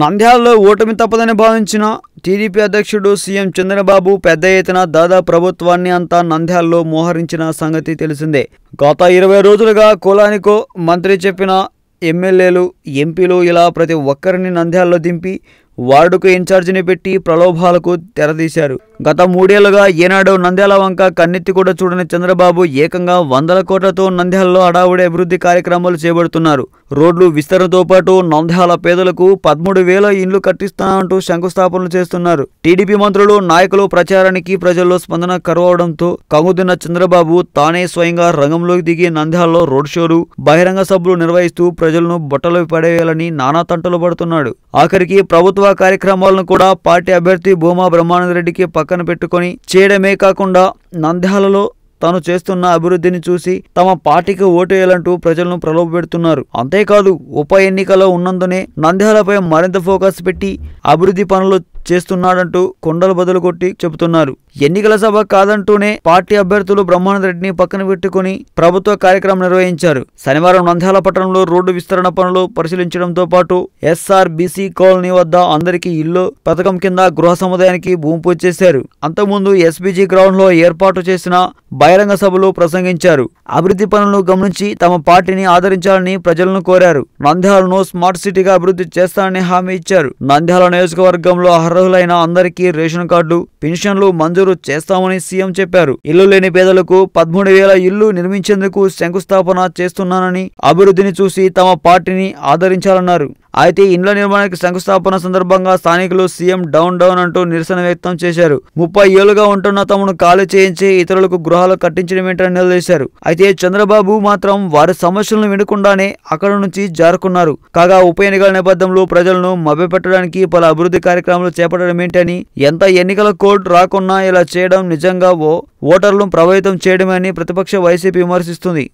నంద్యాలలో ఓటమి తప్పదని భావించిన టీడీపీ అధ్యక్షుడు సీఎం చంద్రబాబు పెద్ద ఎత్తున దాదా ప్రభుత్వాన్ని అంతా నంద్యాలలో మోహరించిన సంగతి తెలిసిందే. గత ఇరవై రోజులుగా కులానికో మంత్రి చెప్పిన ఎమ్మెల్యేలు ఎంపీలు ఇలా ప్రతి ఒక్కరిని నంద్యాలలో దింపి వార్డుకు ఇన్ఛార్జిని పెట్టి ప్రలోభాలకు తెరదీశారు. గత మూడేళ్ళుగా ఏనాడు నంద్యాల వంక కన్నెత్తి కూడా చూడని చంద్రబాబు ఏకంగా వందల కోట్లతో నంద్యాలలో అడావుడి అభివృద్ధి కార్యక్రమాలు చేపడుతున్నారు. రోడ్లు విస్తరణతో పాటు నంద్యాల పేదలకు పదమూడు వేల ఇండ్లు కట్టిస్తానంటూ శంకుస్థాపనలు చేస్తున్నారు. టీడీపీ మంత్రులు నాయకులు ప్రచారానికి ప్రజల్లో స్పందన కరువవడంతో కంగుతిన్న చంద్రబాబు తానే స్వయంగా రంగంలోకి దిగి నంద్యాలలో రోడ్ షోలు బహిరంగ సభలు నిర్వహిస్తూ ప్రజలను బొట్టలో పడేయాలని నానా తంటలు పడుతున్నాడు. ఆఖరికి ప్రభుత్వ కార్యక్రమాలను కూడా పార్టీ అభ్యర్థి భూమా బ్రహ్మానందరెడ్డికి పక్కన పెట్టుకొని చేయడమే కాకుండా నంద్యాలలో తాను చేస్తున్న అభివృద్ధిని చూసి తమ పార్టీకి ఓటు వేయాలంటూ ప్రజలను ప్రలోభపెడుతున్నారు. అంతేకాదు ఉప ఎన్నికలో ఉన్నందునే నంద్యాలపై మరింత ఫోకస్ పెట్టి అభివృద్ధి పనులు చేస్తున్నాడంటూ కొండలు బదులు కొట్టి చెబుతున్నారు. ఎన్నికల సభ కాదంటూనే పార్టీ అభ్యర్థులు బ్రహ్మానంద రెడ్డిని పక్కన పెట్టుకుని ప్రభుత్వ కార్యక్రమం నిర్వహించారు. శనివారం నంద్యాల పట్టణంలో రోడ్డు విస్తరణ పనులు పరిశీలించడంతో పాటు ఎస్ఆర్బీసీ కాలనీ వద్ద అందరికీ ఇల్లు పథకం కింద గృహ సముదాయానికి భూమి పూజ చేశారు. అంతకుముందు ఎస్బీజీ గ్రౌండ్లో ఏర్పాటు చేసిన బహిరంగ సభలు ప్రసంగించారు. అభివృద్ధి పనులను గమనించి తమ పార్టీని ఆదరించాలని ప్రజలను కోరారు. నంద్యాలను స్మార్ట్ సిటీగా అభివృద్ధి చేస్తానని హామీ ఇచ్చారు. నంద్యాల నియోజకవర్గంలో అర్హులైన అందరికీ రేషన్ కార్డు పెన్షన్లు మంజూరు చేస్తామని సీఎం చెప్పారు. ఇల్లు లేని పేదలకు పదమూడు వేల ఇల్లు నిర్మించేందుకు శంకుస్థాపన చేస్తున్నానని అభివృద్ధిని చూసి తమ పార్టీని ఆదరించాలన్నారు. అయితే ఇండ్ల నిర్మాణానికి శంకుస్థాపన సందర్భంగా స్థానికులు సీఎం డౌన్ డౌన్ అంటూ నిరసన వ్యక్తం చేశారు. ముప్పై ఏళ్ళుగా ఉంటున్న తమను ఖాళీ చేయించి ఇతరులకు గృహాలు కట్టించడమేంటని నిలదీశారు. అయితే చంద్రబాబు మాత్రం వారి సమస్యలను వినకుండానే అక్కడ నుంచి జారుకున్నారు. కాగా ఉప ఎన్నికల నేపథ్యంలో ప్రజలను మభ్యపెట్టడానికి పలు అభివృద్ధి కార్యక్రమాలు చేపట్టడం ఏంటని ఎంత ఎన్నికల కోడ్ రాకున్నా ఇలా చేయడం నిజంగా ఓ ఓటర్లను ప్రభావితం చేయడమని ప్రతిపక్ష వైసీపీ విమర్శిస్తుంది.